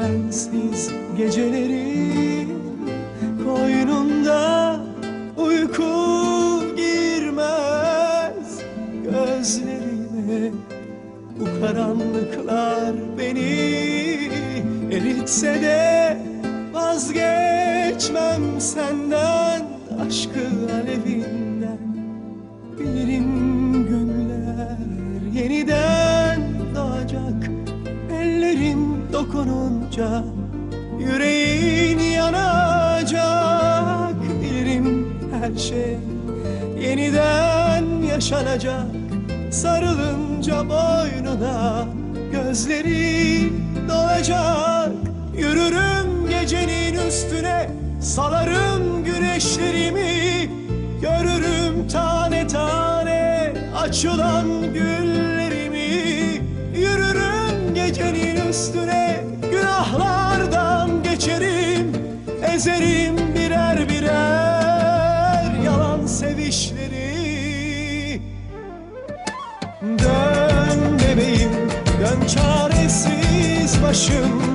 sensiz geceleri Koynunda uyku girmez. Gözlerime Bu karanlıklar beni eritse de Vazgeçmem senden aşkı alevinden. Bilirim gönüller yeniden dokununca yüreğin yanacak. Bilirim her şey yeniden yaşanacak. Sarılınca boynuna gözleri dolacak. Yürürüm gecenin üstüne salarım güneşlerimi. Görürüm tane tane açılan güllerimi üstüne günahlardan geçerim Ezerim birer birer yalan sevişleri. Dön bebeğim, dön çaresiz başım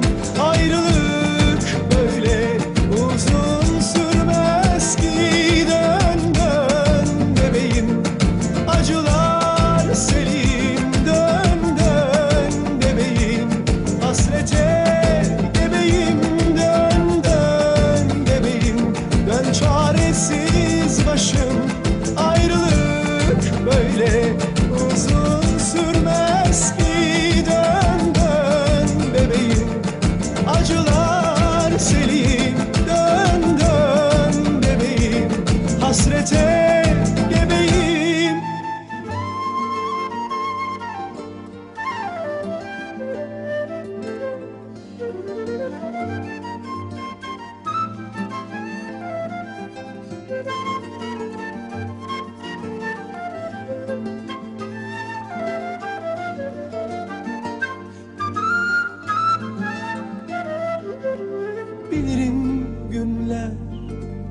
Bilirim günler.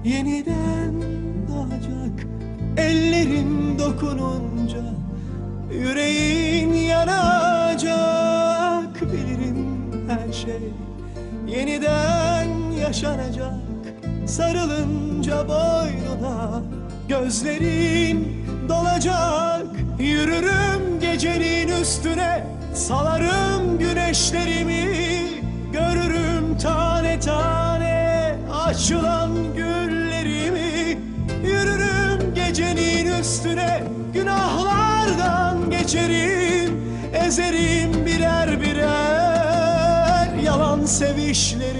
Yeniden doğacak Ellerin dokununca yüreğin yanacak. Bilirim her şey yeniden yaşanacak. Sarılınca boynuna gözlerin dolacak. Yürürüm gecenin üstüne salarım güneşlerimi. Görürüm tane tane açılan güllerimi Yürürüm gecenin üstüne. Günahlardan geçerim Ezerim birer birer yalan sevişleri.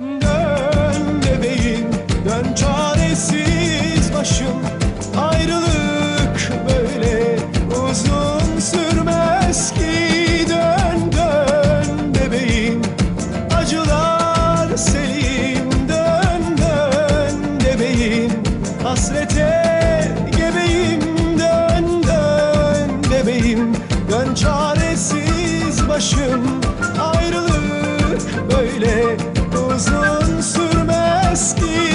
Dön bebeğim, dön çaresiz başım bebeğim, dön çaresiz başım Ayrılık böyle uzun sürmez ki